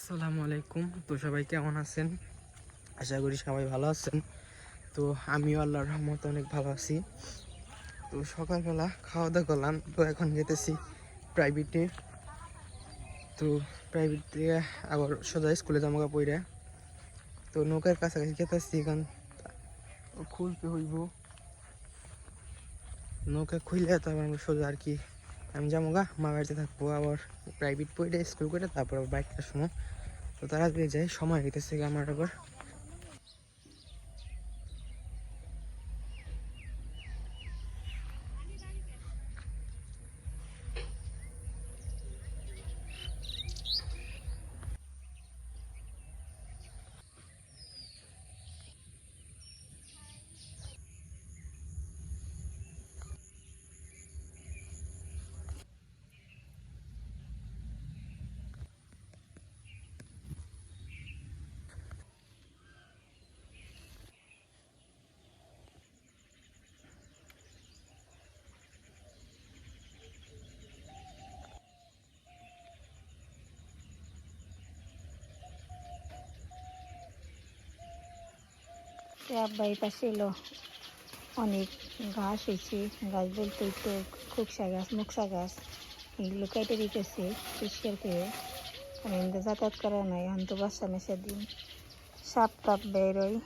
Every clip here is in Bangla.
আসসালামু আলাইকুম। তো সবাই কেমন আছেন? আশা করি সবাই ভালো আছেন। তো আমিও আল্লাহর রহমতে অনেক ভালো আছি। তো সকালবেলা খাওয়া দাওয়া করলাম। তো এখন যেতেছি প্রাইভেটে তো প্রাইভেট থেকে আবার সোজা স্কুলে জামা পড়ে তো নৌকার কাছাকাছি যেতেছি। এখন খুলতে হইব। নৌকা খুললে তারপর আমরা সোজা আর কি আমি যাব গা, মা বাড়িতে থাকব, আবার প্রাইভেট পড়ে স্কুল করে তারপর আবার বাইকটা শুনো তো তাড়াতাড়ি যায় সময় হইতেছে আমার আবার। আব্বা এই পাশে এলো। অনেক ঘাস হয়েছে গাছ বলতে তো খুকসা গাছ মুকসা গাছ এগুলো কেটে দিতেছে পরিষ্কার করে। কারণ যাতায়াত করা নাই, এখন তো বাসা মেশা দিন। সাপ টাপ বেরোয়।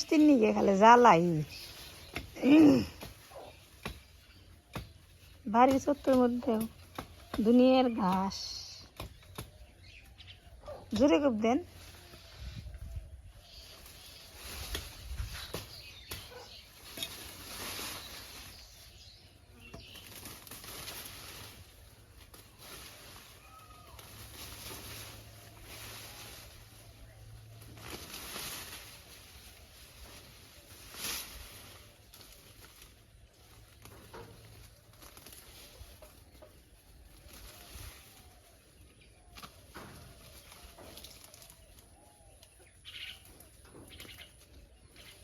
বৃষ্টির নিয়ে খালে জ্বালাই। বাড়ির সত্যের মধ্যেও দুনিয়ার ঘাস। জোরে খুব দেন।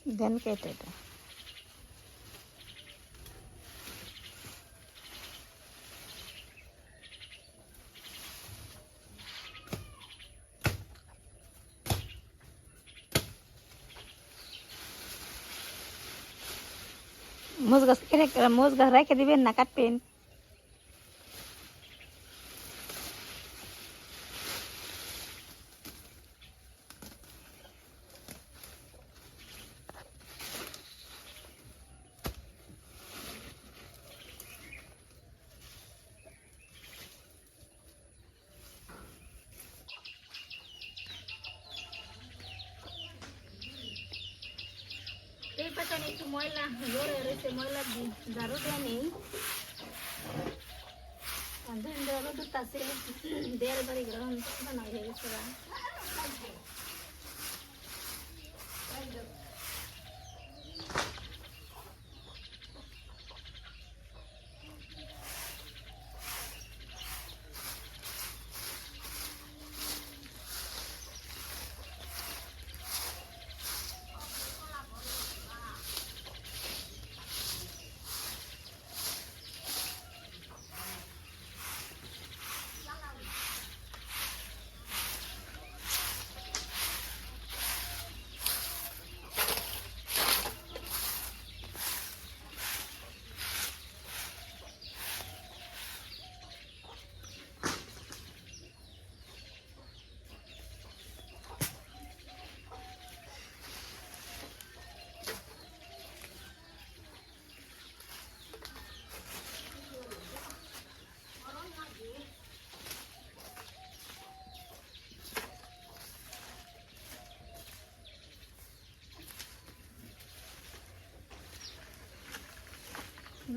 দেন কেটে এটা মোজ গাছ কেটে মোজ গাছ রেখে দিবেন না কাটবেন পাশে একটু ময়লা জোরে রয়েছে ময়লা ঝাড়ু দেওয়া নেই ধান দেওয়া রোদ আছে দেড় বাড়ি গ্রহণ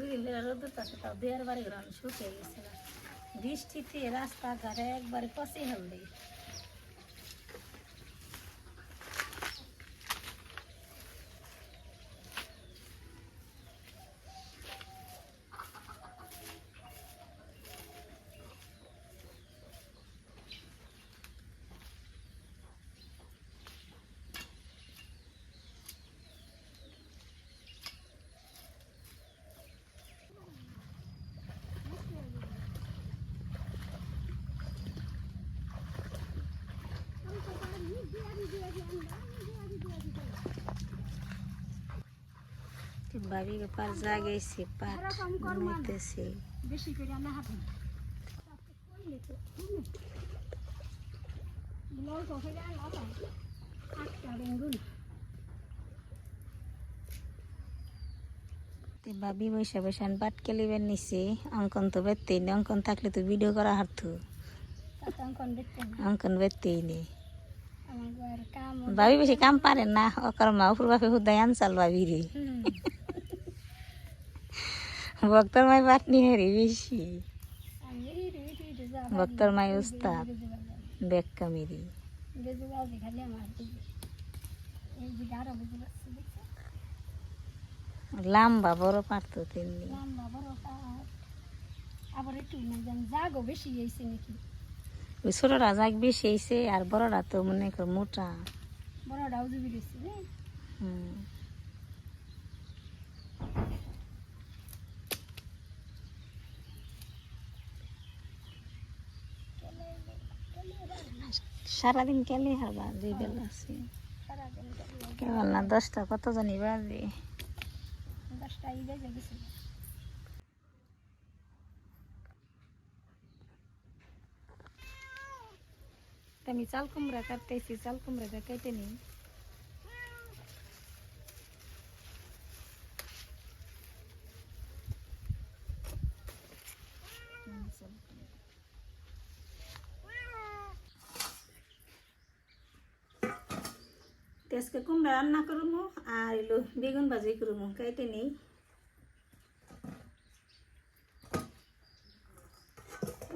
বানা হয়ে গেছে গা। দুদিন ধরে রোদ আছে তাও দেড় বাড়ি গ্রহণ শুকিয়ে গেছে বৃষ্টিতে রাস্তাঘাটে একবারে পচে হলদি ভাবি পার জাগাইছে পাট বানাইতেছে বেশি করে না হাতে অল্প করে আলাদা আটটা বেঙ্গুন তে ভাবি বৈশা বৈশা পাট কেলিবেন নিছে অঙ্কন তো বেতেই নেই অঙ্কন থাকলে তো ভিডিও করা হারতো। অঙ্কন না নেই। কাম ভাবি বেশি কাম পারে না অকর মা উপর বাপে হুদাই আনসাল ভাবি রে বাজি মাই আমার দিকে এই যে গাড়া বুঝে পাচ্ছি দেখছ লম্বা বড় পারতো তেমনি। লম্বা বড় কাঠ আবার একটু জাগো বেশি হয়েছে নাকি ওই ছোটরা যাক বেশি হয়েছে আর বড়রা তো মনে কর মোটা। জুবি দিচ্ছে রে। হুম। সারাদিন কেলে হবা দুই বেলা আছে। সারাদিন কালিয়া কেবল না দশটা কত জানি বাজে? দশটা ঈদে আমি চাল কুমড়া কাটতেছি চাল কুমড়াটা কেটে নিই। আজকে কুমড়া রান্না করব আর এলো বেগুন ভাজি করব কেটে নেই।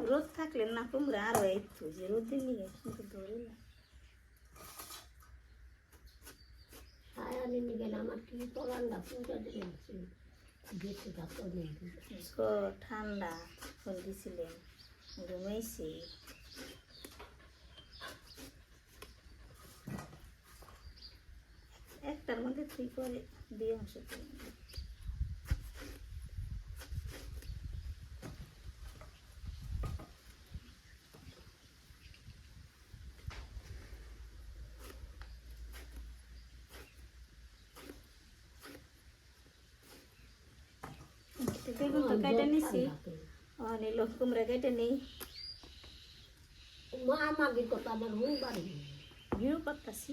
রোদ থাকলে না কুমড়া আরও একটু যে রোদ দিলে কিন্তু ধরে না। ঠান্ডা ফোন দিছিলেন ঘুমাইছি। একটার মধ্যে তুই করে দিয়ে অংশ বেগুন তো কেটে নিছি অনেক লোক কুমড়া কেটে নেই ভিউ করতেছি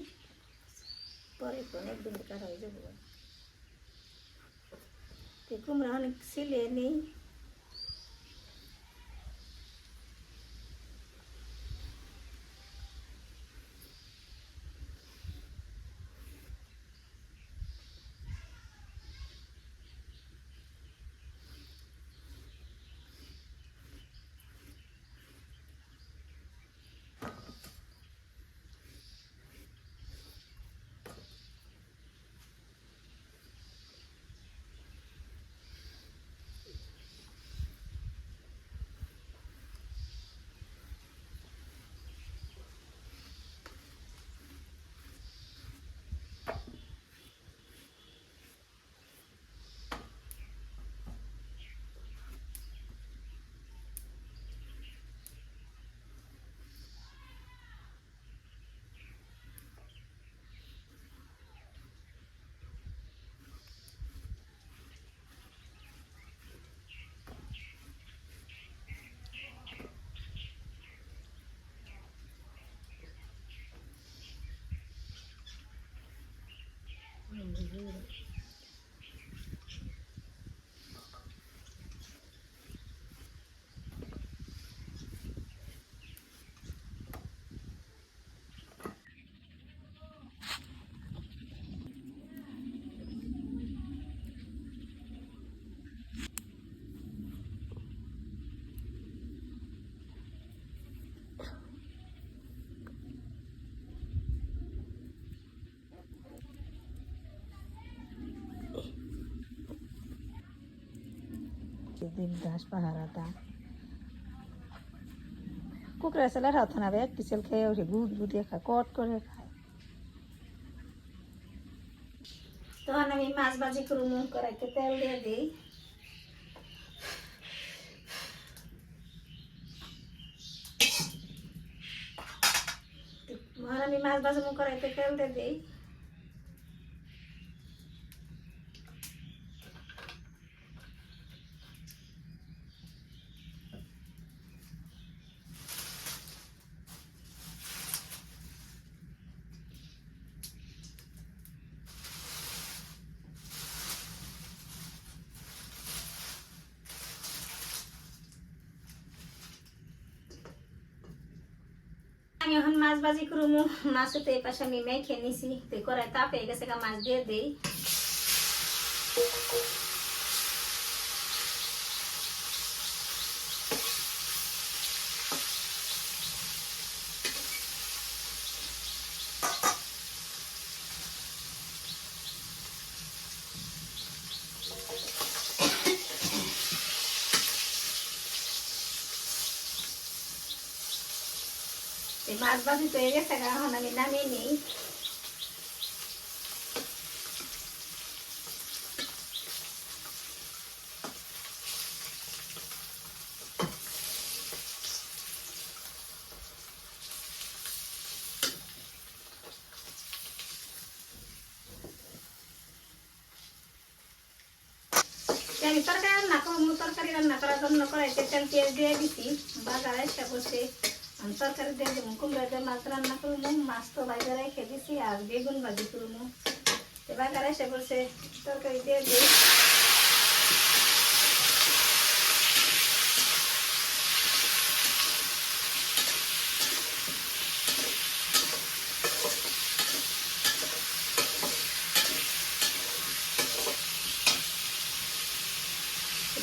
পরে অনেক দিন কাটা হয়ে যাব? কুমড়া অনেক ছেলে নেই। দিন ঘাস পাহারাটা কুকুরের ছেলের হাত না একটি ছেলে খেয়ে ওঠে গুট গুটিয়ে খায় কট করে খায় তখন আমি মাছ ভাজি করে মুখ করাইতে তেল দিয়ে দিই তখন আমি মাছ ভাজি মুখ করাইতে তেল দিয়ে দিই আমি এখন মাছ বাজি করব। মাছ তো এই পাশে আমি মেখে নিছি। তো কড়াই তাপে গেছে মাছ দিয়ে দেই। এই মাছ বাজি তো হয়ে গেছে গা এখন আমি নামিয়ে নিই আমি তরকারি রান্না করব তরকারি রান্না করার জন্য কড়াইতে তেল পেঁয়াজ দিয়ে দিছি বাজার এসে বসে আমি তরকারি দিয়ে দেবো। কুমড়া মাছ রান্না করব। মাছ তো বাইরে রেখে দিছি আর বেগুন ভাজি করব। তো বাজার এসে বসে তরকারি দিয়ে দিই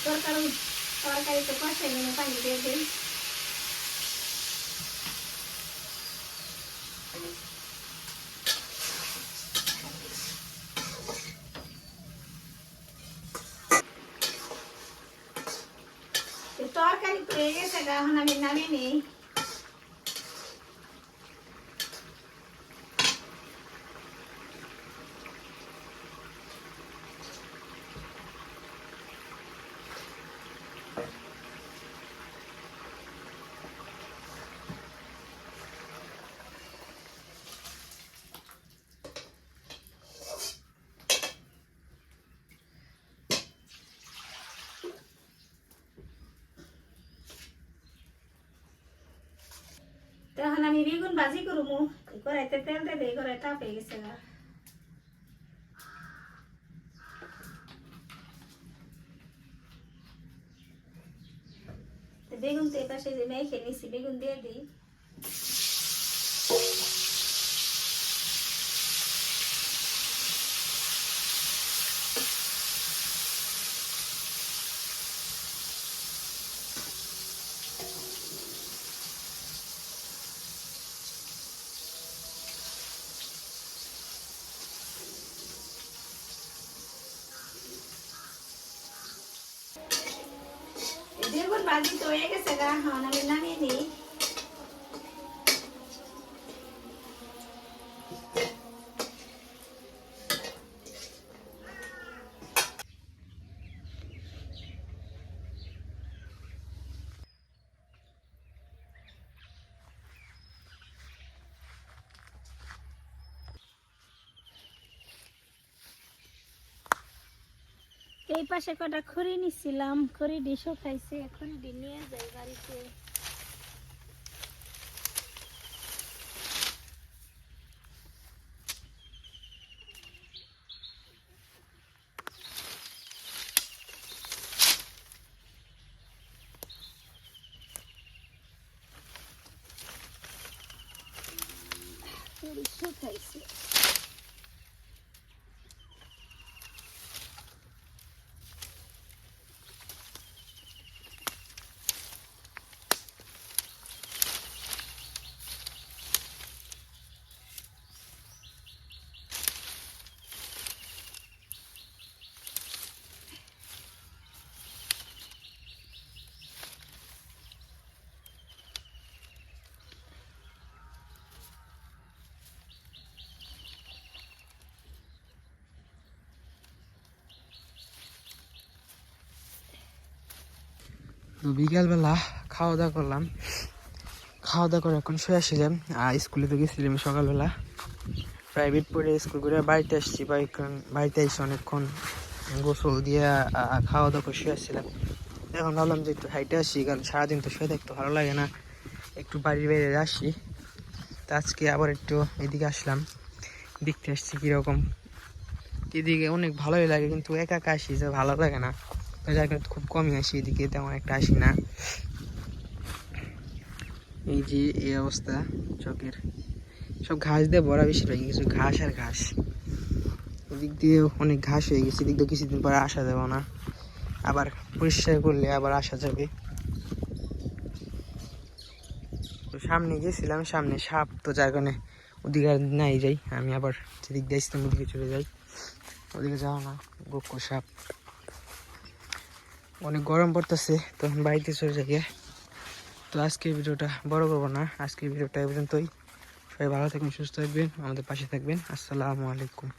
তরকারি তরকারিতে কষে নিয়ে পানি দিয়ে দিই তো তরকারি তো হয়ে গেছে গা, এখন আমি নামিয়ে নিই তো এখন আমি বেগুন ভাজি করব কড়াইতে তেল দিয়ে দিই কড়াই তাপ হয়ে গেছে গা। বেগুন তো এপাশে যে মেখে নিছি বেগুন দিয়ে দিই বেগুন ভাজি তো হয়ে গেছে গা আমি নামিয়ে নিই। এই পাশে কটা খড়ি নিছিলাম খড়ি ডিশও খাইছে এখন ডি নিয়ে যাই বাড়িতে। খড়ি তো বিকালবেলা খাওয়া দাওয়া করলাম। খাওয়া দাওয়া করে এখন শুয়ে আসছিলাম। আর স্কুলে তো গেছিলাম সকালবেলা। প্রাইভেট পড়ে স্কুল করে বাড়িতে আসছি, বাড়ি- বাড়িতে এসে অনেকক্ষণ। গোসল দিয়ে খাওয়া দাওয়া করে শুয়ে আসছিলাম। এখন ভাবলাম যে একটু হাইটে আসি, কারণ সারাদিন তো শুয়ে থাকতে ভালো লাগে না। একটু বাড়ির বাইরে আসি। তো আজকে আবার একটু এদিকে আসলাম, দেখতে আসছি কীরকম। এদিকে অনেক ভালোই লাগে, কিন্তু একা একা আসি যে ভালো লাগে না। যার কারণে খুব কমই আসি এদিকে তেমন একটা আসি না। এই যে এই অবস্থা, চকের। সব ঘাস দিয়ে ভরা বেশিরভাগ কিছু ঘাস আর ঘাস। ওদিক দিয়ে অনেক ঘাস হয়ে গেছে, এদিক দিয়ে কিছুদিন পরে আসা যাবে না। আবার পরিষ্কার করলে আবার আসা যাবে। সামনে গেছিলাম, সামনে সাপ তো যার কারণে ওদিকে আর নাই যাই। আমি আবার যেদিক দিয়ে আসতাম ওদিকে চলে যাই। ওদিকে যাও না গোক্ষ সাপ। অনেক গরম পড়তেছে, তখন বাড়িতে চলে যাই তো আজকের ভিডিওটা বড় করব না, আজকের ভিডিওটা এই পর্যন্তই। সবাই ভালো থাকবেন, সুস্থ থাকবেন, আমাদের পাশে থাকবেন। আসসালামু আলাইকুম।